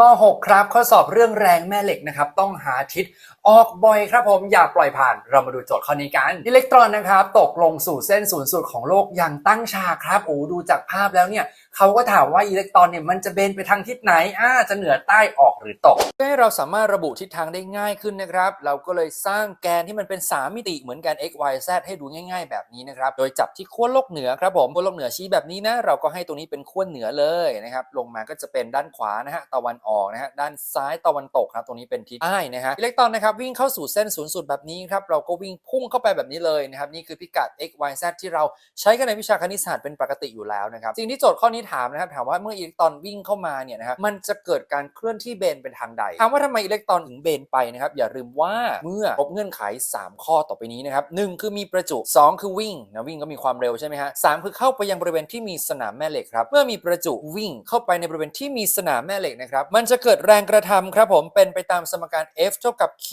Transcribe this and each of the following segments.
ม .6 ครับ ข้อสอบเรื่องแรงแม่เหล็กนะครับ ต้องหาทิศออกบ่อยครับผมอย่าปล่อยผ่านเรามาดูโจทย์ข้อนี้กัน อิเล็กตรอนนะครับ ตกลงสู่เส้นศูนย์สูตรของโลกอย่างตั้งฉากครับโอ้ดูจากภาพแล้วเนี่ยเขาก็ถามว่าอิเล็กตรอนเนี่ยมันจะเบนไปทางทิศไหนอ่าจะเหนือใต้ออกหรือตกเพื่อให้เราสามารถระบุทิศทางได้ง่ายขึ้นนะครับ เราก็เลยสร้างแกนที่มันเป็น 3 มิติเหมือนกัน x y z ให้ดูง่าย ๆ แบบนี้นะครับโดยจับที่ขั้วโลกเหนือครับผมขั้วโลกเหนือชี้แบบนี้นะเราก็ให้ตรงนี้เป็นขั้วเหนือเลยนะครับลงมาก็จะเป็นด้านขวานะฮะตะวันออกนะฮะด้านซ้ายตะวันตกครับตรงนี้เป็นทิศใต้นะฮะอิเล็กตรอนนะครับวิ่งเข้าสู่เส้นศูนย์สูตรแบบนี้ครับเราก็วิ่งพุ่งเข้าไปแบบนี้เลยนะครับนี่คือพิกัด x y z ที่เราใช้กันในวิชาคณิตศาสตร์เป็นปกติอยู่แล้วนะครับสิ่งที่โจทย์ข้อนี้ถามนะครับถามว่าเมื่ออิเล็กตรอนวิ่งเข้ามาเนี่ยนะครับมันจะเกิดการเคลื่อนที่เบนเป็นทางใดถามว่าทำไมอิเล็กตรอนถึงเบนไปนะครับอย่าลืมว่าเมื่อครบเงื่อนไข 3 ข้อต่อไปนี้นะครับหนึ่งคือมีประจุ 2 คือวิ่งนะวิ่งก็มีความเร็วใช่ไหมฮะสามคือเข้าไปยังบริเวณที่มีสนามแม่เหล็กครับเมื่อมีประจุวิ่งเข้าไปในบริเวณที่มีสนามแม่เหล็กนะครับมันจะเกิดแรงกระทำครับผมเป็นไปตามสมการ F เท่ากับ Q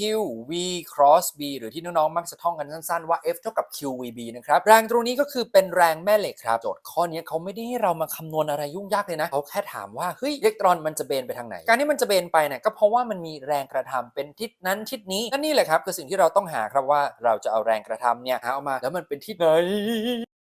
V cross B หรือที่น้องๆมักจะท่องกันสั้นๆว่า F เท่ากับ Q V B นะครับแรงตรงนี้ก็คือเป็นแรงแม่เหล็กครับโจทย์ข้อนี้เขาไม่ได้ให้เรามาคำนวณอะไรยุ่งยากเลยนะเขาแค่ถามว่าเฮ้ยอิเล็กตรอนมันจะเบนไปทางไหน การที่มันจะเบนไปเนี่ยก็เพราะว่ามันมีแรงกระทำเป็นทิศนั้นทิศนี้นั่นนี่แหละครับคือสิ่งที่เราต้องหาครับว่าเราจะเอาแรงกระทำเนี่ยหาออกมาแล้วมันเป็นทิศไหน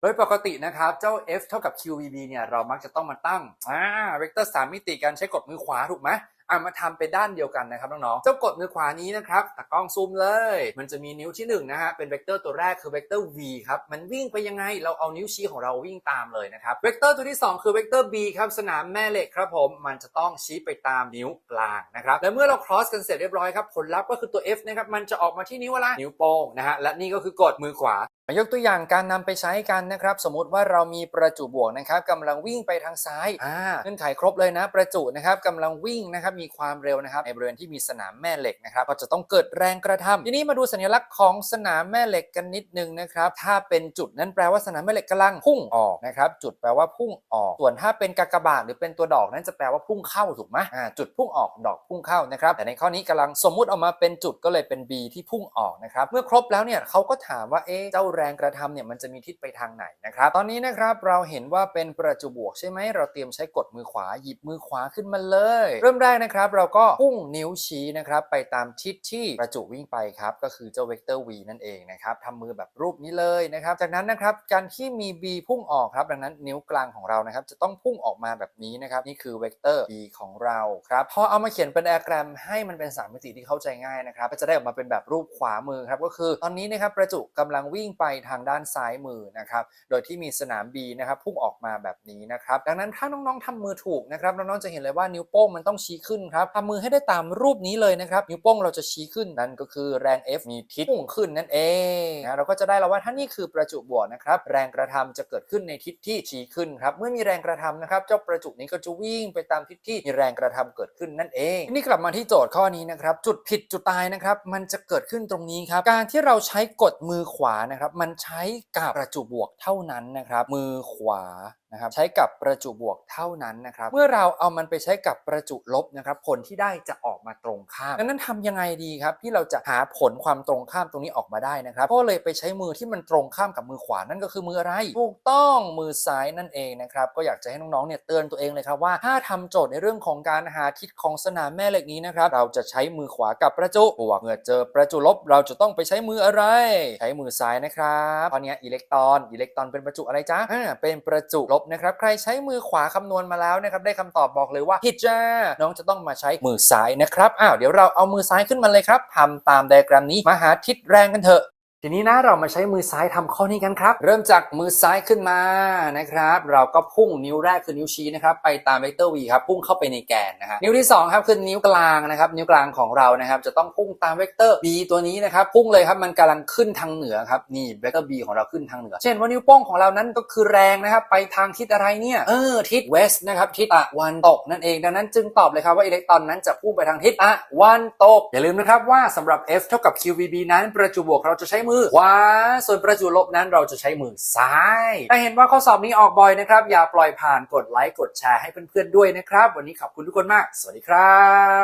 ดยปกตินะครับ เจ้า f เท่ากับ qvb เนี่ยเรามักจะต้องมาตั้งอ่าเวกเตอร์3มิติการใช้กดมือขวาถูกไหมอะมาทำไปด้านเดียวกันนะครับน้องๆ เจ้ากดมือขวานี้นะครับตากล้องซูมเลย มันจะมีนิ้วที่1นะฮะ เป็นเวกเตอร์ตัวแรกคือเวกเตอร์ v ครับ มันวิ่งไปยังไง เราเอานิ้วชี้ของเราวิ่งตามเลยนะครับ เวกเตอร์ตัวที่ 2 คือเวกเตอร์ b ครับ สนามแม่เหล็กครับผม มันจะต้องชี้ไปตามนิ้วกลางนะครับ และเมื่อเรา cross กันเสร็จเรียบร้อยครับ ผลลัพธ์ก็คือตัว f นะครับ มันจะออกมาที่นิ้วอะไร นิ้วโป้งนะฮะ และนี่ก็คือกดมือขวา ยกตัวอย่างการนำไปใช้กันนะครับ สมมุติว่าเรามีประจุบวกนะครับกำลังวิ่งไปทางซ้ายอ่าเงื่อนไขครบเลยนะ ประจุนะครับกำลังวิ่งนะครับมีความเร็วนะครับในบริเวณที่มีสนามแม่เหล็กนะครับก็จะต้องเกิดแรงกระทำทีนี้มาดูสัญลักษณ์ของสนามแม่เหล็กกันนิดนึงนะครับถ้าเป็นจุดนั้นแปลว่าสนามแม่เหล็กกำลังพุ่งออกนะครับจุดแปลว่าพุ่งออก ส่วนถ้าเป็นกากบาทหรือเป็นตัวดอกนั้นจะแปลว่าพุ่งเข้าถูกไหมอ่าจุดพุ่งออกดอกพุ่งเข้านะครับแต่ในข้อนี้กำลังสมมุติออกมาเป็นจุดก็เลยเป็น B ที่พุ่งออกนะครับเมื่อครบแล้วเนี่ยเขาก็ถามว่าเอ๊ะเจ้าแรงกระทำเนี่ยมันจะมีทิศไปทางไหนนะครับ ตอนนี้นะครับเราเห็นว่าเป็นประจุบวกใช่ไหม เราเตรียมใช้กดมือขวาหยิบมือขวาขึ้นมาเลย เริ่มแรกนะครับ เราก็พุ่งนิ้วชี้นะครับไปตามทิศที่ประจุวิ่งไปครับ ก็คือเจ้าเวกเตอร์ v นั่นเองนะครับทำมือแบบรูปนี้เลยนะครับ จากนั้นนะครับการที่มี b พุ่งออกครับดังนั้นนิ้วกลางของเรานะครับจะต้องพุ่งออกมาแบบนี้นะครับนี่คือเวกเตอร์ b ของเราครับพอเอามาเขียนเป็นไดอะแกรมให้มันเป็นสามมิติที่เข้าใจง่ายนะครับก็จะได้ออกมาเป็นแบบรูปขวามือครับก็คือตอนนี้นะครับประจุกำลังวิ่งไปไปทางด้านซ้ายมือนะครับ โดยที่มีสนาม B นะครับพุ่งออกมาแบบนี้นะครับ ดังนั้นถ้าน้องๆทำมือถูกนะครับน้องๆจะเห็นเลยว่านิ้วโป้งมันต้องชี้ขึ้นครับทำมือให้ได้ตามรูปนี้เลยนะครับ นิ้วโป้งเราจะชี้ขึ้นนั่นก็คือแรง F มีทิศพุ่งขึ้นนั่นเองนะเราก็จะได้แล้วว่าถ้านี่คือประจุบวกนะครับแรงกระทำจะเกิดขึ้นในทิศที่ชี้ขึ้นครับเมื่อมีแรงกระทำนะครับเจ้าประจุนี้ก็จะวิ่งไปตามทิศที่มีแรงกระทำเกิดขึ้นนั่นเองนี่กลับมาที่โจทย์ข้อนี้นะครับจุดผิดจุดตายนะครับมันจะเกิดขึ้นตรงนี้ครับการที่เราใช้กดมือขวานะครับมันใช้กับประจุบวกเท่านั้นนะครับมือขวานะครับใช้กับประจุบวกเท่านั้นนะครับเมื่อเราเอามันไปใช้กับประจุลบนะครับผลที่ได้จะออกมาตรงข้ามดังนั้นทำยังไงดีครับที่เราจะหาผลความตรงข้ามตรงนี้ออกมาได้นะครับก็เลยไปใช้มือที่มันตรงข้ามกับมือขวานั่นก็คือมืออะไรถูกต้องมือซ้ายนั่นเองนะครับก็อยากจะให้น้องๆเนี่ยเตือนตัวเองเลยครับว่าถ้าทำโจทย์ในเรื่องของการหาทิศของสนามแม่เหล็กนี้นะครับเราจะใช้มือขวากับประจุบวกเมื่อเจอประจุลบ เราจะต้องไปใช้มืออะไร ใช้มือซ้ายนะครับตอนนี้อิเล็กตรอนอิเล็กตรอนเป็นประจุอะไรจ๊ะอ่าเป็นประจุลบนะครับใครใช้มือขวาคำนวณมาแล้วนะครับได้คำตอบบอกเลยว่าผิดจ้าน้องจะต้องมาใช้มือซ้ายนะครับอ้าวเดี๋ยวเราเอามือซ้ายขึ้นมาเลยครับทำตามไดอะแกรมนี้มาหาทิศแรงกันเถอะ ทีนี้นะเรามาใช้มือซ้ายทำข้อนี้กันครับ เริ่มจากมือซ้ายขึ้นมานะครับ เราก็พุ่งนิ้วแรกคือนิ้วชี้นะครับ ไปตามเวกเตอร์ v ครับพุ่งเข้าไปในแกนนะฮะนิ้วที่สองครับคือนิ้วกลางนะครับ นิ้วกลางของเรานะครับ จะต้องพุ่งตามเวกเตอร์ b ตัวนี้นะครับพุ่งเลยครับมันกำลังขึ้นทางเหนือครับนี่เวกเตอร์ b ของเราขึ้นทางเหนือ เช่นว่านิ้วโป้งของเรานั้นก็คือแรงนะครับ ไปทางทิศอะไรเนี่ยเออทิศ west นะครับทิศตะวันตกนั่นเองดังนั้นจึงตอบเลยครับว่าอิเล็กตรอนนั้นจะพุ่งไปทางทิศตะวันตกอย่าลืมนะครับว่าสำหรับ F เท่ากับ QVB นั้นประจุบวกเราจะใช้มือขวา ส่วนประจุลบนั้นเราจะใช้มือซ้ายถ้าเห็นว่าข้อสอบนี้ออกบ่อยนะครับ อย่าปล่อยผ่านกดไลค์กดแชร์ให้เพื่อนๆด้วยนะครับ วันนี้ขอบคุณทุกคนมาก สวัสดีครับ